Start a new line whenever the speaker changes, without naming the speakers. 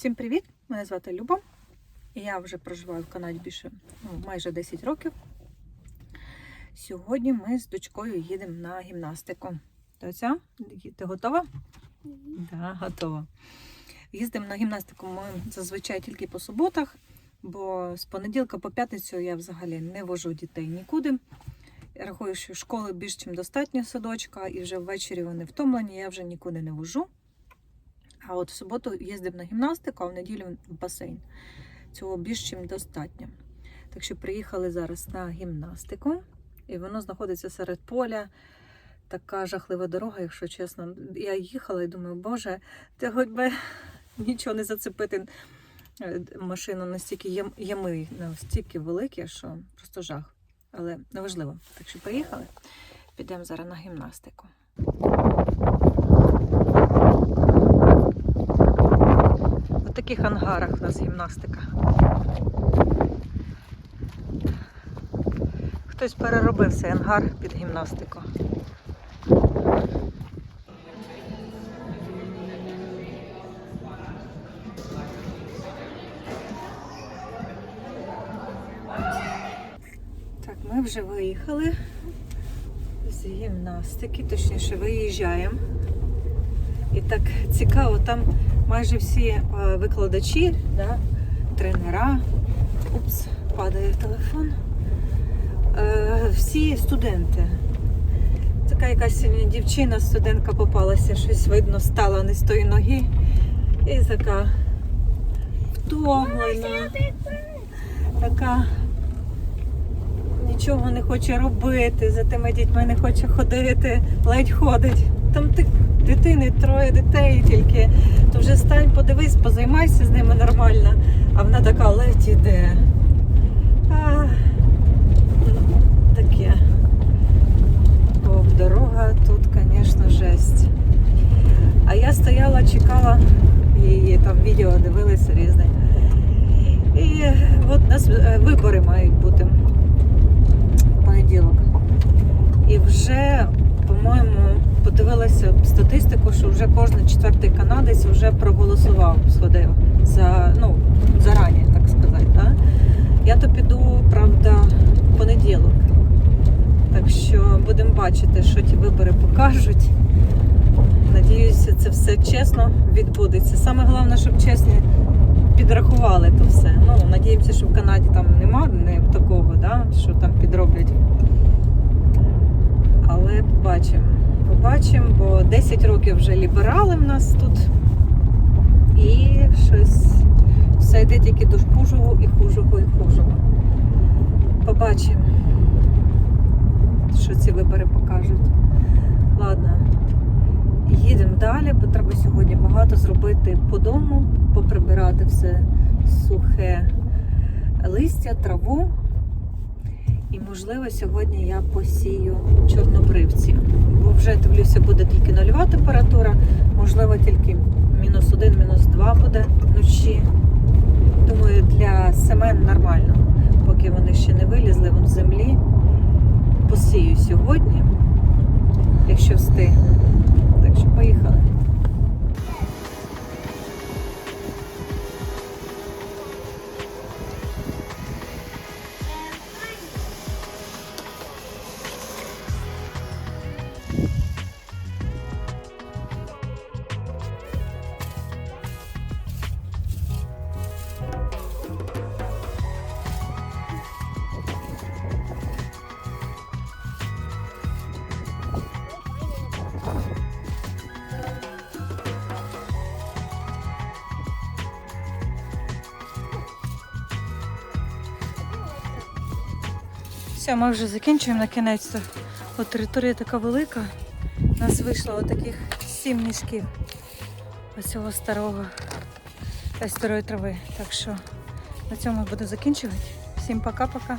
Всім привіт! Мене звати Люба. Я вже проживаю в Канаді більше ну, майже 10 років. Сьогодні ми з дочкою їдемо на гімнастику. Доця, ти готова? Так, да, готова. Їздимо на гімнастику ми зазвичай тільки по суботах, бо з понеділка по п'ятницю я взагалі не вожу дітей нікуди. Я рахую, що школи більш ніж достатньо садочка, і вже ввечері вони втомлені, я вже нікуди не вожу. А от в суботу їздив на гімнастику, а в неділю в басейн. Цього більш чим достатньо. Так що приїхали зараз на гімнастику, і воно знаходиться серед поля. Така жахлива дорога, якщо чесно. Я їхала і думаю, боже, ти хоч би нічого не зацепити. Е, Машина настільки ям- ями, настільки великі, що просто жах. Але неважливо. Так що поїхали. Підемо зараз на гімнастику. Таких ангарах у нас гімнастика. Хтось переробив цей ангар під гімнастику. Так, ми вже виїхали з гімнастики, точніше виїжджаємо. І так цікаво, там майже всі е, викладачі, да, тренера. Упс, падає телефон. Е, всі студенти. Така якась дівчина, студентка попалася, щось видно, стала не з тої ноги. І така втомлена. Така нічого не хоче робити, за тими дітьми не хоче ходити, ледь ходить. Там ти дитини, троє дітей тільки. То вже стань, подивись, позаймайся з ними нормально. А вона така ледь іде. Таке. О, дорога тут, звісно, жесть. А я стояла, чекала її, там відео дивилися різне. І от нас е, вибори мають бути в понеділок. І вже, по-моєму, подивилася статистику, що вже кожен четвертий канадець вже проголосував, сходив за, ну, зарані, так сказати. Да? Я то піду, правда, в понеділок. Так що будемо бачити, що ті вибори покажуть. Надіюся, це все чесно відбудеться. Саме головне, щоб чесні підрахували то все. Ну, надіємося, що в Канаді там нема не такого, да, що там підроблять. Але побачимо. Побачимо, бо 10 років вже ліберали в нас тут. І щось все йде тільки до хужого і хужого і хужого. Побачимо, що ці вибори покажуть. Ладно, їдемо далі, бо треба сьогодні багато зробити по дому, поприбирати все сухе листя, траву. І, можливо, сьогодні я посію чорнобривці. Вже дивлюся, буде тільки нульова температура, можливо, тільки мінус один, мінус два буде вночі. Думаю, для семен нормально, поки вони ще не вилізли вон з землі. Посію сьогодні, якщо встигну. Так що поїхали. Все, ми вже закінчуємо на кінець. От територія така велика. У нас вийшло отаких сім мішків оцього старого та старої трави. Так що на цьому буду закінчувати. Всім пока-пока.